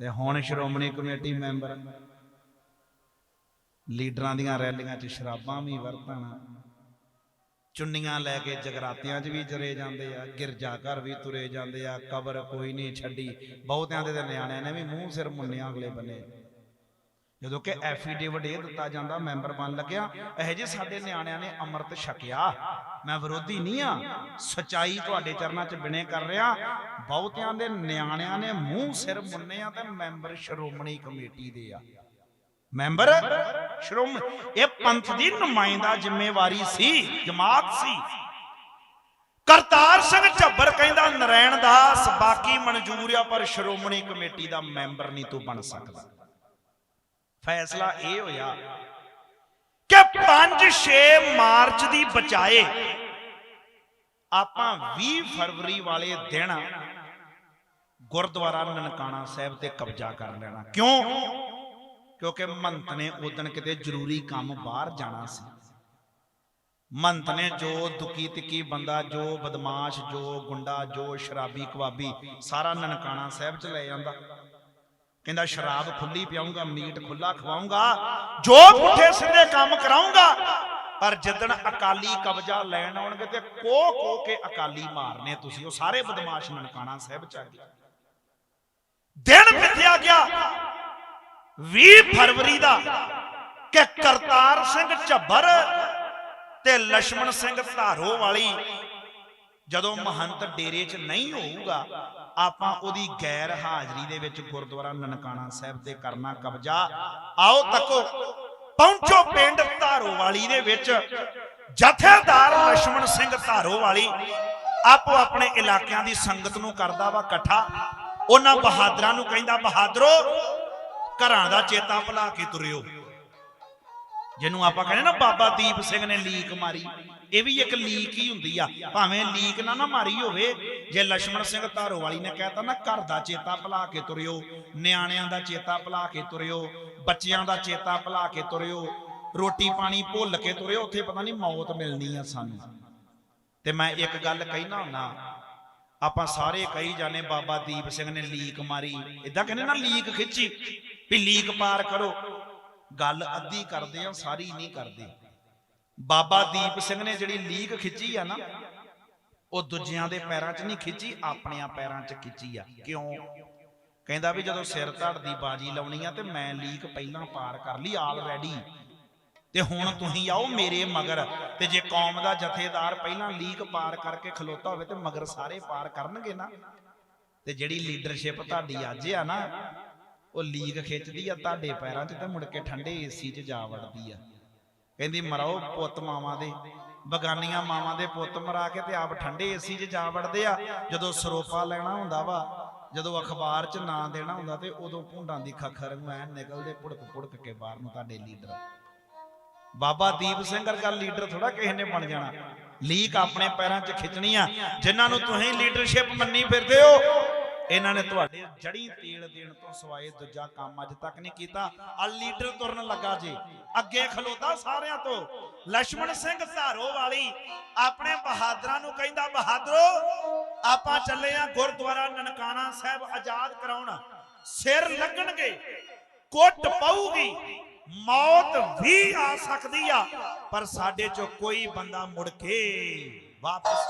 ਤੇ ਹੁਣ Shiromani committee member ਲੀਡਰਾਂ ਦੀਆਂ ਰੈਲੀਆਂ 'ਚ ਸ਼ਰਾਬਾਂ ਵੀ ਵਰਤਣ, ਚੁੰਨੀਆਂ ਲੈ ਕੇ ਜਗਰਾਤਿਆਂ 'ਚ ਵੀ ਚਰੇ ਜਾਂਦੇ ਆ, ਗਿਰਜਾ ਘਰ ਵੀ ਤੁਰੇ ਜਾਂਦੇ ਆ, ਕਬਰ ਕੋਈ ਨਹੀਂ ਛੱਡੀ, ਬਹੁਤਿਆਂ ਦੇ ਤਾਂ ਨਿਆਣਿਆਂ ਨੇ ਵੀ ਮੂੰਹ ਸਿਰ ਮੁੰਨਿਆ ਅਗਲੇ ਬੰਨੇ। ਜਦੋਂ ਕਿ ਐਫੀਡੇਵਿਟ ਇਹ ਦਿੱਤਾ ਜਾਂਦਾ, ਮੈਂਬਰ ਬਣ ਲੱਗਿਆ, ਇਹ ਜੇ ਸਾਡੇ ਨਿਆਣਿਆਂ ਨੇ ਅੰਮ੍ਰਿਤ ਛਕਿਆ। ਮੈਂ ਵਿਰੋਧੀ ਨਹੀਂ ਆ, ਸਚਾਈ ਤੁਹਾਡੇ ਚਰਨਾਂ 'ਚ ਬਿਨੇ ਕਰ ਰਿਹਾ। ਬਹੁਤਿਆਂ ਦੇ ਨਿਆਣਿਆਂ ਨੇ ਮੂੰਹ ਸਿਰ ਮੁੰਨੇ ਆ ਤੇ ਮੈਂਬਰ ਸ਼੍ਰੋਮਣੀ ਕਮੇਟੀ ਦੇ ਆ। ਮੈਂਬਰ ਸ਼੍ਰੋਮ ਇਹ ਪੰਥ ਦੀ ਨੁਮਾਇੰਦਾ ਜ਼ਿੰਮੇਵਾਰੀ ਸੀ, ਜਮਾਤ ਸੀ। ਕਰਤਾਰ ਸਿੰਘ ਝੱਬਰ ਕਹਿੰਦਾ, ਨਰੈਣ ਦਾਸ, ਬਾਕੀ ਮਨਜ਼ੂਰ ਆ, ਪਰ ਸ਼੍ਰੋਮਣੀ ਕਮੇਟੀ ਦਾ ਮੈਂਬਰ ਨਹੀਂ ਤੂੰ ਬਣ ਸਕਦਾ। ਫੈਸਲਾ ਇਹ ਹੋਇਆ ਕਿ 5-6 ਮਾਰਚ ਦੀ ਬਚਾਏ ਆਪਾਂ 20 ਫਰਵਰੀ ਵਾਲੇ ਦਿਨ ਗੁਰਦੁਆਰਾ ਨਨਕਾਣਾ ਸਾਹਿਬ ਤੇ ਕਬਜ਼ਾ ਕਰ ਲੈਣਾ। ਕਿਉਂ? ਕਿਉਂਕਿ ਮੰਤ ਨੇ ਉਦਣ ਕਿਤੇ ਜ਼ਰੂਰੀ ਕੰਮ ਬਾਹਰ ਜਾਣਾ ਸੀ। ਮੰਤ ਨੇ ਜੋ ਦੁਕੀ ਤਿੱਕੀ ਬੰਦਾ ਜੋ ਬਦਮਾਸ਼ ਜੋ ਗੁੰਡਾ ਜੋ ਸ਼ਰਾਬੀ ਕਵਾਬੀ ਸਾਰਾ ਨਨਕਾਣਾ ਸਾਹਿਬ ਚ ਲੈ ਜਾਂਦਾ। ਕਹਿੰਦਾ ਸ਼ਰਾਬ ਖੁੱਲੀ ਪਿਆਉਂਗਾ ਮੀਟ ਖੁੱਲਾ ਖਵਾਉਂਗਾ ਜੋ ਪੁੱਠੇ ਸਿੱਧੇ ਕੰਮ ਕਰਾਉਂਗਾ ਪਰ ਜਦੋਂ ਅਕਾਲੀ ਕਬਜ਼ਾ ਲੈਣ ਆਉਣਗੇ ਤੇ ਕੋ ਕੋ ਕੇ ਅਕਾਲੀ ਮਾਰਨੇ ਤੁਸੀਂ ਉਹ ਸਾਰੇ ਬਦਮਾਸ਼ ਨਨਕਾਣਾ ਸਾਹਿਬ ਚ ਆ ਗਏ। ਦਿਨ ਮਿੱਥਿਆ ਗਿਆ 20 ਫਰਵਰੀ ਦਾ ਕਿ ਕਰਤਾਰ ਸਿੰਘ ਝੱਬਰ ਤੇ ਲక్ష్మణ ਸਿੰਘ ਧਾਰੋ ਵਾਲੀ ਜਦੋਂ ਮਹੰਤ ਡੇਰੇ 'ਚ ਨਹੀਂ ਹੋਊਗਾ ਆਪਾਂ ਉਹਦੀ ਗੈਰ ਹਾਜ਼ਰੀ ਦੇ ਵਿੱਚ ਗੁਰਦੁਆਰਾ ਨਨਕਾਣਾ ਸਾਹਿਬ ਤੇ ਕਰਨਾ ਕਬਜ਼ਾ। ਆਓ ਤੱਕੋ, ਪਹੁੰਚੋ ਪਿੰਡ ਧਾਰੋ ਵਾਲੀ ਦੇ ਵਿੱਚ। ਜਥੇਦਾਰ ਲక్ష్మణ ਸਿੰਘ ਧਾਰੋ ਵਾਲੀ ਆਪੋ ਆਪਣੇ ਇਲਾਕਿਆਂ ਦੀ ਸੰਗਤ ਨੂੰ ਕਰਦਾ ਵਾ ਇਕੱਠਾ। ਉਹਨਾਂ ਬਹਾਦਰਾਂ ਨੂੰ ਕਹਿੰਦਾ, ਬਹਾਦਰੋ, ਘਰਾਂ ਦਾ ਚੇਤਾ ਭੁਲਾ ਕੇ ਤੁਰਿਓ। ਜਿਹਨੂੰ ਆਪਾਂ ਕਹਿੰਦੇ ਨਾ ਬਾਬਾ ਦੀਪ ਸਿੰਘ ਨੇ ਲੀਕ ਮਾਰੀ, ਇਹ ਵੀ ਇੱਕ ਲੀਕ ਹੀ ਹੁੰਦੀ ਆ। ਭਾਵੇਂ ਲੀਕ ਨਾ ਨਾ ਮਾਰੀ ਹੋਵੇ, ਜੇ ਲక్ష్మణ ਸਿੰਘ ਧਾਰੋਵਾਲੀ ਨੇ ਕਹਿਤਾ ਨਾ, ਘਰ ਦਾ ਚੇਤਾ ਭੁਲਾ ਕੇ ਤੁਰਿਓ, ਨਿਆਣਿਆਂ ਦਾ ਚੇਤਾ ਭੁਲਾ ਕੇ ਤੁਰਿਓ, ਬੱਚਿਆਂ ਦਾ ਚੇਤਾ ਭੁਲਾ ਕੇ ਤੁਰਿਓ, ਰੋਟੀ ਪਾਣੀ ਭੁੱਲ ਕੇ ਤੁਰਿਓ, ਉੱਥੇ ਪਤਾ ਨਹੀਂ ਮੌਤ ਮਿਲਣੀ ਆ ਸਾਨੂੰ। ਤੇ ਮੈਂ ਇੱਕ ਗੱਲ ਕਹਿਣਾ ਹੁੰਦਾ ਆਪਾਂ ਸਾਰੇ ਕਹੀ ਜਾਣੇ ਬਾਬਾ ਦੀਪ ਸਿੰਘ ਨੇ ਲੀਕ ਮਾਰੀ। ਇਦਾਂ ਕਹਿੰਦੇ ਨਾ, ਲੀਕ ਖਿੱਚੀ, ਵੀ ਲੀਕ ਪਾਰ ਕਰੋ। ਗੱਲ ਅੱਧੀ ਕਰਦੇ ਆ ਸਾਰੀ ਨਹੀਂ ਕਰਦੇ। ਬਾਬਾ ਦੀਪ ਸਿੰਘ ਨੇ ਜਿਹੜੀ ਲੀਕ ਖਿੱਚੀ ਆ ਨਾ ਉਹ ਦੂਜਿਆਂ ਦੇ ਪੈਰਾਂ 'ਚ ਨਹੀਂ ਖਿੱਚੀ ਆਪਣਿਆਂ ਪੈਰਾਂ 'ਚ ਖਿੱਚੀ ਆ। ਕਿਉਂ? ਕਹਿੰਦਾ ਵੀ ਜਦੋਂ ਸਿਰ ਧੜ ਦੀ ਬਾਜੀ ਲਾਉਣੀ ਆ ਤੇ ਮੈਂ ਲੀਕ ਪਹਿਲਾਂ ਪਾਰ ਕਰ ਲਈ ਆਲਰੈਡੀ ਤੇ ਹੁਣ ਤੁਸੀਂ ਆਓ ਮੇਰੇ ਮਗਰ। ਤੇ ਜੇ ਕੌਮ ਦਾ ਜਥੇਦਾਰ ਪਹਿਲਾਂ ਲੀਕ ਪਾਰ ਕਰਕੇ ਖਲੋਤਾ ਹੋਵੇ ਤੇ ਮਗਰ ਸਾਰੇ ਪਾਰ ਕਰਨਗੇ ਨਾ। ਤੇ ਜਿਹੜੀ ਲੀਡਰਸ਼ਿਪ ਤੁਹਾਡੀ ਅੱਜ ਆ ਨਾ ਉਹ ਲੀਕ ਖਿੱਚਦੀ ਆ ਤੁਹਾਡੇ ਪੈਰਾਂ 'ਚ ਤੇ ਮੁੜ ਕੇ ਠੰਡੇ ਏਸੀ 'ਚ ਜਾ ਵੜਦੀ ਆ। ਕਹਿੰਦੀ, ਮਰਾਓ ਪੁੱਤ ਮਾਵਾਂ ਦੇ, ਬਗਾਨੀਆਂ ਮਾਵਾਂ ਦੇ ਪੁੱਤ ਮਰਾ ਕੇ ਤੇ ਆਪ ਠੰਡੇ ਏਸੀ 'ਚ ਜਾ ਵੜਦੇ ਆ। ਜਦੋਂ ਸਰੋਪਾ ਲੈਣਾ ਹੁੰਦਾ ਵਾ, ਜਦੋਂ ਅਖਬਾਰ 'ਚ ਨਾਂ ਦੇਣਾ ਹੁੰਦਾ ਤੇ ਉਦੋਂ ਭੁੰਡਾਂ ਦੀ ਖੱਖਰ ਨੂੰ ਐ ਨਿਕਲਦੇ ਪੁੜਕ ਪੁੜਕ ਕੇ ਬਾਹਰ ਨੂੰ ਤੁਹਾਡੇ ਲੀਡਰ। ਬਾਬਾ ਦੀਪ ਸਿੰਘ ਵਰਗਾ ਲੀਡਰ ਥੋੜਾ ਕਿਸੇ ਨੇ ਬਣ ਜਾਣਾ। ਲੀਕ ਆਪਣੇ ਪੈਰਾਂ 'ਚ ਖਿੱਚਣੀ ਆ। ਜਿਨ੍ਹਾਂ ਨੂੰ ਤੁਸੀਂ ਲੀਡਰਸ਼ਿਪ ਮੰਨੀ ਫਿਰਦੇ ਹੋ ਇਹਨਾਂ ਨੇ ਤੁਹਾਡੇ ਜੜੀ ਤੇਲ ਦੇਣ ਤੋਂ ਸਵਾਏ ਦੂਜਾ ਕੰਮ ਅੱਜ ਤੱਕ ਨਹੀਂ ਕੀਤਾ। ਆ ਲੀਡਰ ਤੁਰਨ ਲੱਗਾ ਜੀ। ਅੱਗੇ ਖਲੋਤਾ ਸਾਰਿਆਂ ਤੋਂ। ਲక్ష్మణ ਸਿੰਘ ਧਾਰੋ ਵਾਲੀ ਆਪਣੇ ਬਹਾਦਰਾਂ ਨੂੰ ਕਹਿੰਦਾ, ਬਹਾਦਰੋ, ਆਪਾਂ ਚੱਲੇ ਆ ਗੁਰਦੁਆਰਾ ਨਨਕਾਣਾ ਸਾਹਿਬ ਆਜ਼ਾਦ ਕਰਾਉਣ। ਸਿਰ ਲੱਗਣਗੇ, ਕੁੱਟ ਪਾਊਗੀ, ਮੌਤ ਵੀ ਆ ਸਕਦੀ ਆ, ਪਰ ਸਾਡੇ ਚੋਂ ਕੋਈ ਬੰਦਾ ਮੁੜ ਕੇ ਵਾਪਸ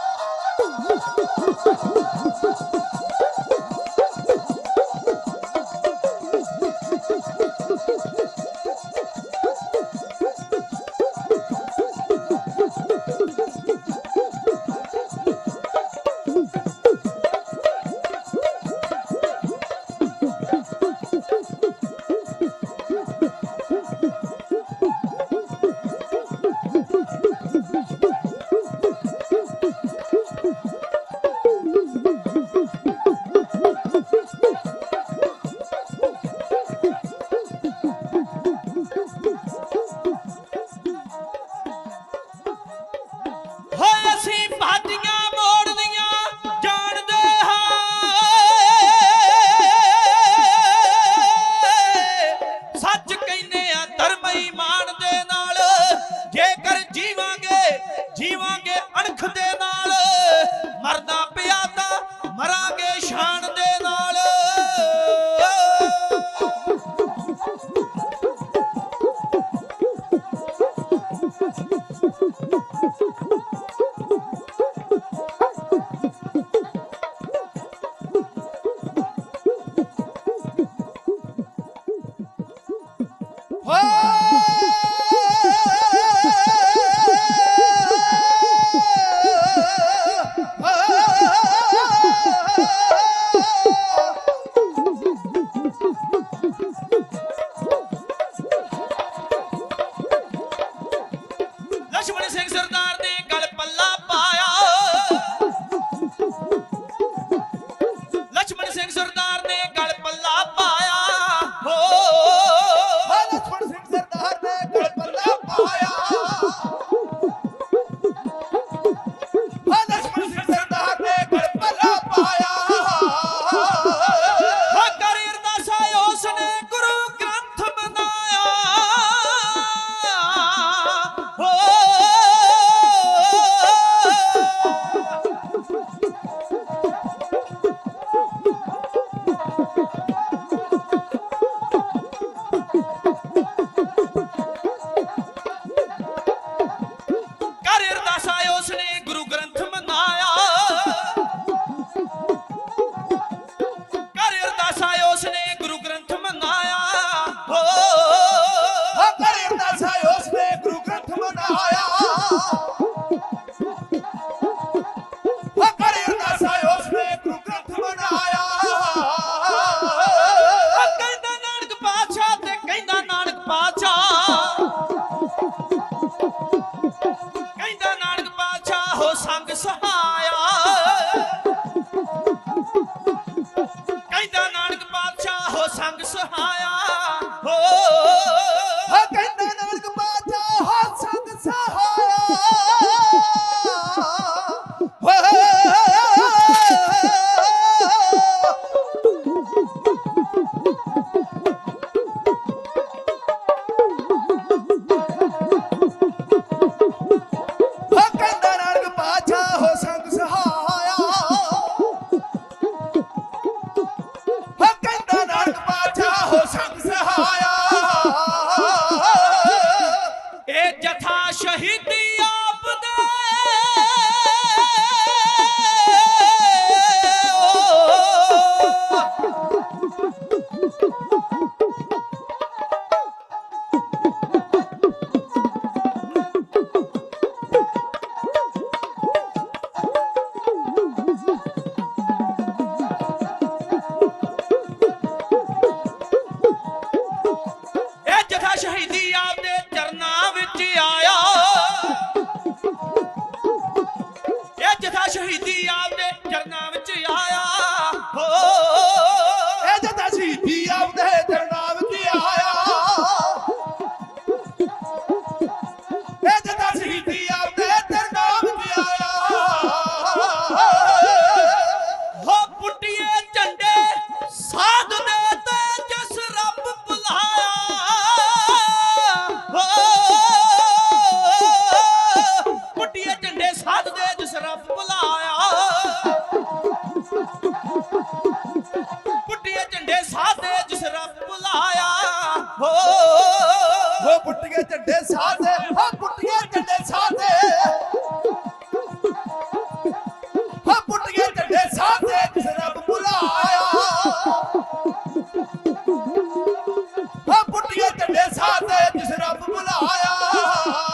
ਪੁੱਟੀਏ ਝੰਡੇ ਸਾਥੇ ਜਿਸ ਰੱਬ ਬੁਲਾਇਆ।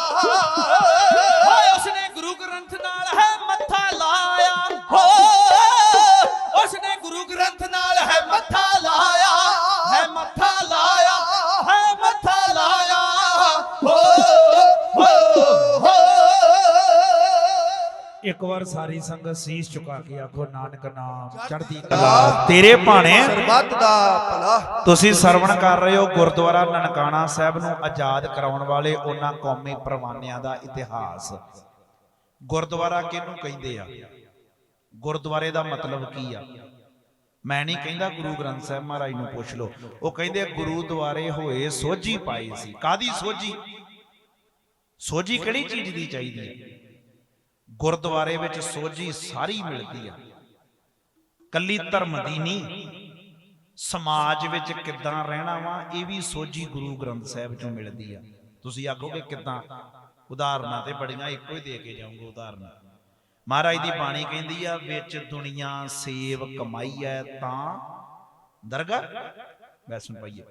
ਇੱਕ ਵਾਰ ਸਾਰੀ ਸੰਗਤ ਸੀਸ ਝੁਕਾ ਕੇ ਆਖੋ ਨਾਨਕ ਨਾਮ ਚੜ੍ਹਦੀ ਕਲਾ ਤੇਰੇ ਭਾਣੇ ਸਰਬੱਤ ਦਾ ਭਲਾ। ਤੁਸੀਂ ਸਰਵਣ ਕਰ ਰਹੇ ਹੋ ਗੁਰਦੁਆਰਾ ਨਨਕਾਣਾ ਸਾਹਿਬ ਨੂੰ ਆਜ਼ਾਦ ਕਰਾਉਣ ਵਾਲੇ ਉਹਨਾਂ ਕੌਮੀ ਪਰਵਾਨਿਆਂ ਦਾ ਇਤਿਹਾਸ। ਗੁਰਦੁਆਰਾ ਕਿਹਨੂੰ ਕਹਿੰਦੇ ਆ? ਗੁਰਦੁਆਰੇ ਦਾ ਮਤਲਬ ਕੀ ਆ? ਮੈਂ ਨਹੀਂ ਕਹਿੰਦਾ ਗੁਰੂ ਗ੍ਰੰਥ ਸਾਹਿਬ ਮਹਾਰਾਜ ਨੂੰ ਪੁੱਛ ਲਓ। ਉਹ ਕਹਿੰਦੇ ਗੁਰੂ ਦੁਆਰੇ ਹੋਏ ਸੋਝੀ ਪਾਈ ਸੀ। ਕਾਦੀ ਸੋਝੀ? ਸੋਝੀ ਕਿਹੜੀ ਚੀਜ਼ ਦੀ ਚਾਹੀਦੀ ਹੈ ਗੁਰਦੁਆਰੇ ਵਿੱਚ ਸੋਝੀ ਸਾਰੀ ਮਿਲਦੀ ਆ। ਕੱਲੀ ਧਰਮ ਦੀ ਨਹੀਂ ਸਮਾਜ ਵਿੱਚ ਕਿੱਦਾਂ ਰਹਿਣਾ ਵਾ, ਇਹ ਵੀ ਸੋਝੀ ਗੁਰੂ ਗ੍ਰੰਥ ਸਾਹਿਬ ਚੋਂ ਮਿਲਦੀ ਆ। ਤੁਸੀਂ ਆਖੋਗੇ ਕਿੱਦਾਂ? ਉਦਾਹਰਨਾਂ ਤੇ ਬੜੀਆਂ ਇੱਕੋ ਹੀ ਦੇ ਕੇ ਜਾਊਂਗਾ ਉਦਾਹਰਨਾਂ। ਮਹਾਰਾਜ ਦੀ ਬਾਣੀ ਕਹਿੰਦੀ ਆ, ਵਿੱਚ ਦੁਨੀਆ ਸੇਵ ਕਮਾਈ ਐ ਤਾਂ ਦਰਗਾ ਵੈਸਨ ਪਈਏ